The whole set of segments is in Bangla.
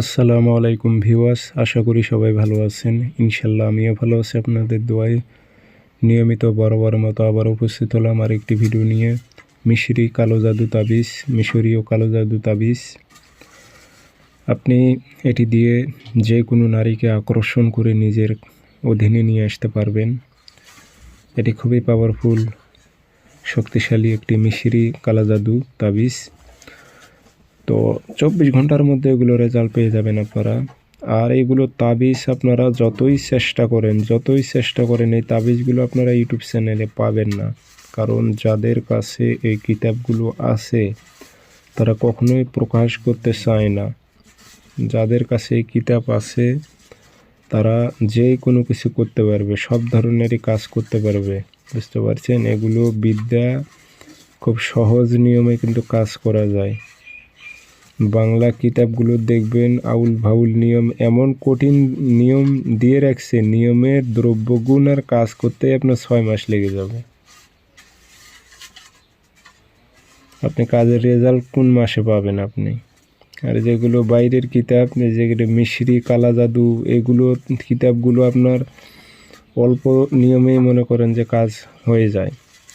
আসসালামু আলাইকুম ভিউয়ার্স, আশা করি সবাই ভালো আছেন। ইনশাল্লাহ আমিও ভালো আছি আপনাদের দোয়ায়। নিয়মিত বরাবর মতো আবার উপস্থিত হলাম আর একটি ভিডিও নিয়ে। মিশরি কালো জাদু তাবিজ, মিশরীয় কালো জাদু তাবিজ। আপনি এটি দিয়ে যে কোনো নারীকে আকর্ষণ করে নিজের অধীনে নিয়ে আসতে পারবেন। এটি খুবই পাওয়ারফুল শক্তিশালী একটি মিশরি কালো জাদু তাবিজ। তো চব্বিশ ঘণ্টার মধ্যে এগুলো রেজাল্ট পেয়ে যাবেন আপনারা। আর এইগুলো তাবিজ আপনারা যতই চেষ্টা করেন, যতই চেষ্টা করেন, এই তাবিজগুলো আপনারা ইউটিউব চ্যানেলে পাবেন না। কারণ যাদের কাছে এই কিতাবগুলো আছে, তারা কখনোই প্রকাশ করতে চায় না। যাদের কাছে এই কিতাব আছে, তারা যে কোনো কিছু করতে পারবে, সব ধরনেরই কাজ করতে পারবে। বুঝতে পারছেন? এগুলো বিদ্যা খুব সহজ নিয়মে কিন্তু কাজ করা যায়। বাংলা কিতাবগুলো দেখবেন আউল ভাউল নিয়ম, এমন কঠিন নিয়ম দিয়ে রাখছে, নিয়মের দ্রব্যগুণ আর কাজ করতে আপনার ছয় মাস লেগে যাবে। আপনি কাজের রেজাল্ট কোন মাসে পাবেন আপনি? আর যেগুলো বাইরের কিতাব, যেগুলো মিশ্রি, কালা জাদু, এগুলো কিতাবগুলো আপনার অল্প নিয়মেই মনে করেন যে কাজ হয়ে যায়।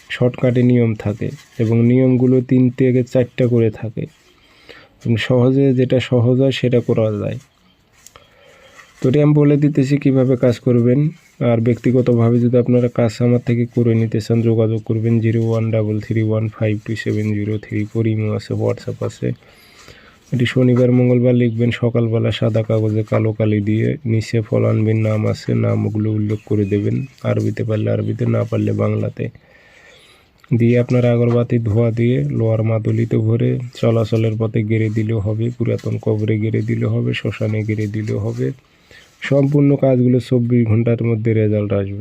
শর্টকাটে নিয়ম থাকে এবং নিয়মগুলো তিন থেকে চারটা করে থাকে। সহজে যেটা সহজ হয় সেটা করা যায়। তো আমি বলে দিতেছি কীভাবে কাজ করবেন। আর ব্যক্তিগতভাবে যদি আপনারা কাজ আমার থেকে করে নিতে চান, যোগাযোগ করবেন zero one double three one five two seven zero three. Four imo আছে, হোয়াটসঅ্যাপ আছে। এটি শনিবার, মঙ্গলবার লিখবেন, সকালবেলা সাদা কাগজে কালো কালি দিয়ে নিচে ফল আনবেন, নাম আছে, নামগুলো উল্লেখ করে দেবেন। আরবিতে পারলে আরবিতে, না পারলে বাংলাতে। দিয়ে আপনার আগরবাতি ধোয়া দিয়ে লোয়ার মাদুলিতে ভরে চলাচলের পথে গেড়ে দিলেও হবে, পুরাতন কবরে গেড়ে দিলেও হবে, শ্মশানে গেড়ে দিলেও হবে। সম্পূর্ণ কাজগুলো চব্বিশ ঘণ্টার মধ্যে রেজাল্ট আসবে।